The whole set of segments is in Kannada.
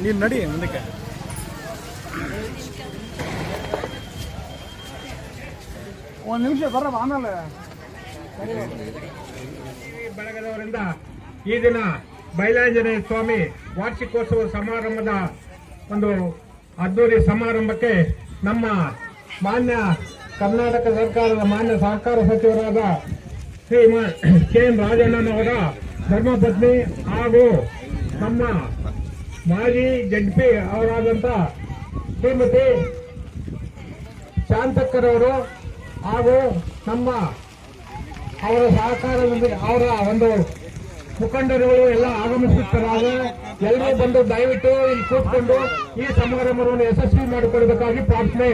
ನೀನು ನಡಿ, ಮುಂದಕ್ಕೆ. ಒಂದು ನಿಮಿಷ ಬರ ಆಮೇಲೆ. ಬೆಳಗದವರಿಂದ ಈ ದಿನ ಬೈಲಾಂಜನೇಯ ಸ್ವಾಮಿ ವಾರ್ಷಿಕೋತ್ಸವ ಸಮಾರಂಭದ ಒಂದು ಅದ್ದೂರಿ ಸಮಾರಂಭಕ್ಕೆ ನಮ್ಮ ಮಾನ್ಯ ಕರ್ನಾಟಕ ಸರ್ಕಾರದ ಮಾನ್ಯ ಸಹಕಾರ ಸಚಿವರಾದ ಶ್ರೀ ಕೆ ಎನ್ ರಾಜಣ್ಣನವರ ಧರ್ಮಪತ್ನಿ ಹಾಗೂ ನಮ್ಮ ಮಾಜಿ ಜಡ್ಪಿ ಅವರಾದಂಥ ಶ್ರೀಮತಿ ಶಾಂತಕ್ಕರವರು ಹಾಗೂ ನಮ್ಮ ಅವರ ಸಹಕಾರದೊಂದಿಗೆ ಅವರ ಒಂದು ಮುಖಂಡರುಗಳು ಎಲ್ಲ ಆಗಮಿಸುತ್ತಾರೆ ಎಲ್ಲರೂ ಬಂದು ದಯವಿಟ್ಟು ಇಲ್ಲಿ ಕೂತ್ಕೊಂಡು ಈ ಸಮಾರಂಭವನ್ನು ಯಶಸ್ವಿ ಮಾಡಿಕೊಡಬೇಕಾಗಿ ಪ್ರಾರ್ಥನೆ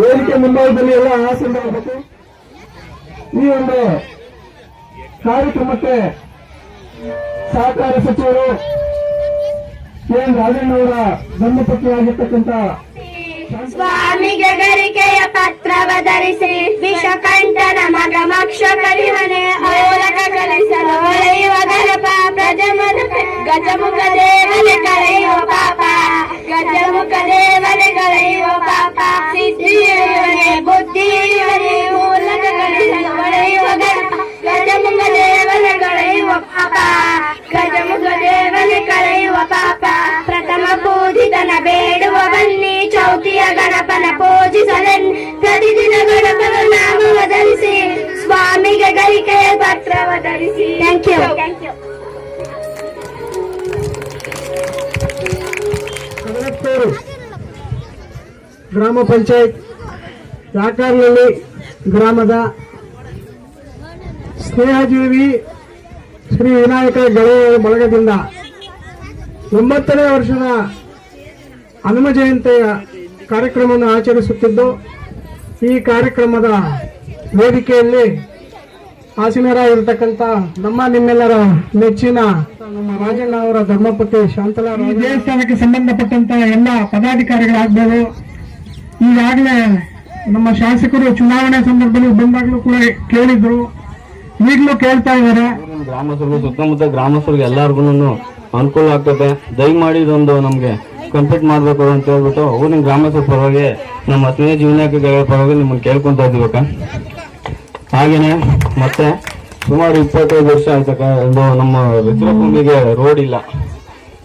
ವೇದಿಕೆ ಮುಂಭಾಗದಲ್ಲಿ ಎಲ್ಲ ಆಸನ ಈ ಒಂದು ಕಾರ್ಯಕ್ರಮಕ್ಕೆ ಸಹಕಾರ ಸಚಿವರು ಎನ್ ರಾಜಣ್ಣವರ ಧರ್ಮಪತ್ನಿಯಾಗಿರ್ತಕ್ಕಂಥ ಸ್ವಾಮಿಗೆ ಗರಿಕೆಯ ಪತ್ರವ ಧರಿಸಿ ವಿಷಕಂಠನ ಮಗ ಮಕ್ಷ ಕರಿಮನೆ ಓಲಕ ಕಲಿಸಲು ಹೊಳೆಯುವ ಗಣಪ ಪ್ರಜಮುಖ ಗಜಮುಖ ದೇವನೆ ಪತ್ರವ ಧರಿಸಿ ಥ್ಯಾಂಕ್ ಯು ಥ್ಯಾಂಕ್ ಯು ಗ್ರಾಮ ಪಂಚಾಯತ್ ಯಾಕಾರ್ನಹಳ್ಳಿ ಗ್ರಾಮದ ಸ್ನೇಹಜೀವಿ ಶ್ರೀ ವಿನಾಯಕ ಗೆಳೆಯ ಬಳಗದಿಂದ ಒಂಬತ್ತನೇ ವರ್ಷದ ಹನುಮ ಜಯಂತಿಯ ಕಾರ್ಯಕ್ರಮವನ್ನು ಆಚರಿಸುತ್ತಿದ್ದು ಈ ಕಾರ್ಯಕ್ರಮದ ವೇದಿಕೆಯಲ್ಲಿ ಆಸೀನರಾಗಿರ್ತಕ್ಕಂಥ ನಮ್ಮ ನಿಮ್ಮೆಲ್ಲರ ನೆಚ್ಚಿನ ನಮ್ಮ ರಾಜಣ್ಣ ಅವರ ಧರ್ಮಪತಿ ಶಾಂತಲಾ ಈ ದೇವಸ್ಥಾನಕ್ಕೆ ಸಂಬಂಧಪಟ್ಟಂತ ಎಲ್ಲ ಪದಾಧಿಕಾರಿಗಳಾಗ್ಬೋದು. ಈಗಾಗಲೇ ನಮ್ಮ ಶಾಸಕರು ಚುನಾವಣೆ ಸಂದರ್ಭದಲ್ಲಿ ಬಂದಾಗಲೂ ಕೂಡ ಕೇಳಿದ್ರು. ಈಗಲೂ ಕೇಳ್ತಾ ಇದ್ದಾರೆ. ಗ್ರಾಮಸ್ಥರು ಸುತ್ತಮುತ್ತ ಗ್ರಾಮಸ್ಥರಿಗೆ ಎಲ್ಲಾರ್ಗು ಅನುಕೂಲ ಆಗ್ತದೆ. ದಯಮಾಡಿ ಇದೊಂದು ನಮ್ಗೆ ಕಂಪ್ಲೀಟ್ ಮಾಡ್ಬೇಕು ಅಂತ ಹೇಳ್ಬಿಟ್ಟು ಊರಿನ ಗ್ರಾಮಸ್ಥರ ಪರವಾಗಿ ನಮ್ಮ ಸ್ನೇಹ ಜೀವನಗಳ ಪರವಾಗಿ ನಿಮ್ಮನ್ನ ಕೇಳ್ಕೊಂತ ಇದೀವಿ ಹಾಗೇನೆ ಮತ್ತೆ ಸುಮಾರು ಇಪ್ಪತ್ತೈದು ವರ್ಷ ಆಯ್ತಕ್ಕ ಒಂದು ನಮ್ಮ ರುದ್ರಭೂಮಿಗೆ ರೋಡ್ ಇಲ್ಲ.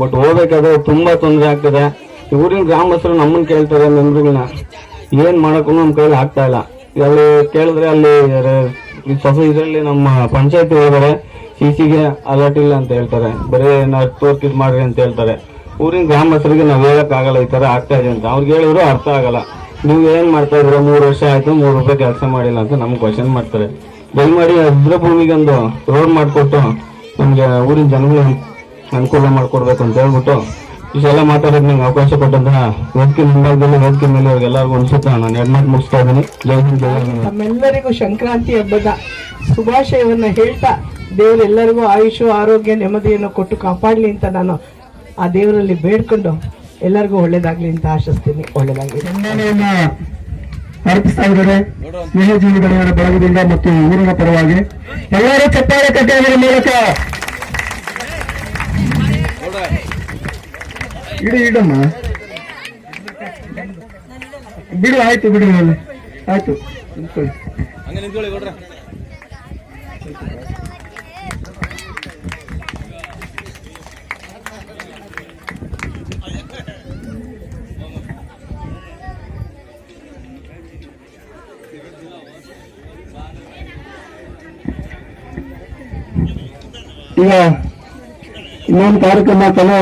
ಬಟ್ ಹೋಗ್ಬೇಕಾದ್ರೆ ತುಂಬಾ ತೊಂದರೆ ಆಗ್ತದೆ. ಊರಿನ ಗ್ರಾಮಸ್ಥರು ನಮ್ಮನ್ ಕೇಳ್ತಾರೆ ಮೆಂಬರ್ಗಳನ್ನ ಏನ್ ಮಾಡೋಕ್ಕೂ ನಮ್ ಕೈಲಿ ಆಗ್ತಾ ಇಲ್ಲ. ಅಲ್ಲಿ ಕೇಳಿದ್ರೆ ಅಲ್ಲಿ ಹೊಸ ಇದರಲ್ಲಿ ನಮ್ಮ ಪಂಚಾಯತ್ ಹೋದರೆ ಸಿ ಸಿಗೆ ಅಲರ್ಟ್ ಇಲ್ಲ ಅಂತ ಹೇಳ್ತಾರೆ. ಬರೀ ನೆಟ್ವರ್ಕ್ ಇದು ಮಾಡ್ರಿ ಅಂತ ಹೇಳ್ತಾರೆ. ಊರಿನ ಗ್ರಾಮಸ್ಥರಿಗೆ ನಾವು ಹೇಳಕ್ ಆಗಲ್ಲ ಈ ತರ ಆಗ್ತಾ ಇದೆ ಅಂತ. ಅವ್ರಿಗೆ ಹೇಳಿದ್ರು ಅರ್ಥ ಆಗಲ್ಲ. ನೀವು ಏನು ಮಾಡ್ತಾ ಇದ್ರ ಮೂರು ವರ್ಷ ಆಯ್ತು, ಮೂರು ರೂಪಾಯಿ ಕೆಲಸ ಮಾಡಿಲ್ಲ ಅಂತ ನಮ್ಗೆ ಕ್ವಶನ್ ಮಾಡ್ತಾರೆ. ದಯಮಾಡಿ ರುದ್ರಭೂಮಿಗೆ ಒಂದು ರೋಡ್ ಮಾಡಿಕೊಟ್ಟು ನಮ್ಗೆ ಊರಿನ ಜನಗಳಿಗೆ ಅನುಕೂಲ ಮಾಡ್ಕೊಡ್ಬೇಕು ಅಂತ ಹೇಳ್ಬಿಟ್ಟು ಇಷ್ಟೆಲ್ಲ ಮಾತಾಡೋದು ನಂಗೆ ಅವಕಾಶ ಕೊಟ್ಟಂತಹ ವೇದಿಕೆ ಮುಂಭಾಗದಲ್ಲಿ, ವೇದಿಕೆ ಮೇಲೆ ಅವ್ರಿಗೆಲ್ಲರಿಗೂ ಅನ್ಸುತ್ತಾ. ನಾನು ಮಾತು ಮುಗಿಸ್ತಾ ಇದ್ದೀನಿ. ಜೈ ಹಿಂದ್, ಜೈ. ನಮ್ಮೆಲ್ಲರಿಗೂ ಸಂಕ್ರಾಂತಿ ಹಬ್ಬದ ಶುಭಾಶಯವನ್ನ ಹೇಳ್ತಾ ದೇವರೆಲ್ಲರಿಗೂ ಆಯುಷು, ಆರೋಗ್ಯ, ನೆಮ್ಮದಿಯನ್ನು ಕೊಟ್ಟು ಕಾಪಾಡಲಿ ಅಂತ ನಾನು ಆ ದೇವರಲ್ಲಿ ಬೇಡ್ಕೊಂಡು ಎಲ್ಲರಿಗೂ ಒಳ್ಳೇದಾಗ್ಲಿ ಅಂತ ಆಶಿಸ್ತೀನಿ. ಒಳ್ಳೇದಾಗ್ಲಿ. ಸನ್ಮಾನವನ್ನ ಅರ್ಪಿಸ್ತಾ ಇದ್ದಾರೆ. ಸ್ನೇಹಜೀವಿಗಳ ಬಳಗದಿಂದ ಮತ್ತು ಊರಿನ ಪರವಾಗಿ ಎಲ್ಲರೂ ಚಪ್ಪಾಳೆ ಕಟ್ಟಿ ಮೂಲಕ ಇಡಿ ಇಡಮ್ಮ. ಬಿಡು ಆಯ್ತು ಬಿಡು. ಆಯ್ತು. ನಿಂತ್ಕೊಳ್ಳಿ. ಈಗ ಇನ್ನೊಂದು ಕಾರ್ಯಕ್ರಮ ತಲೆ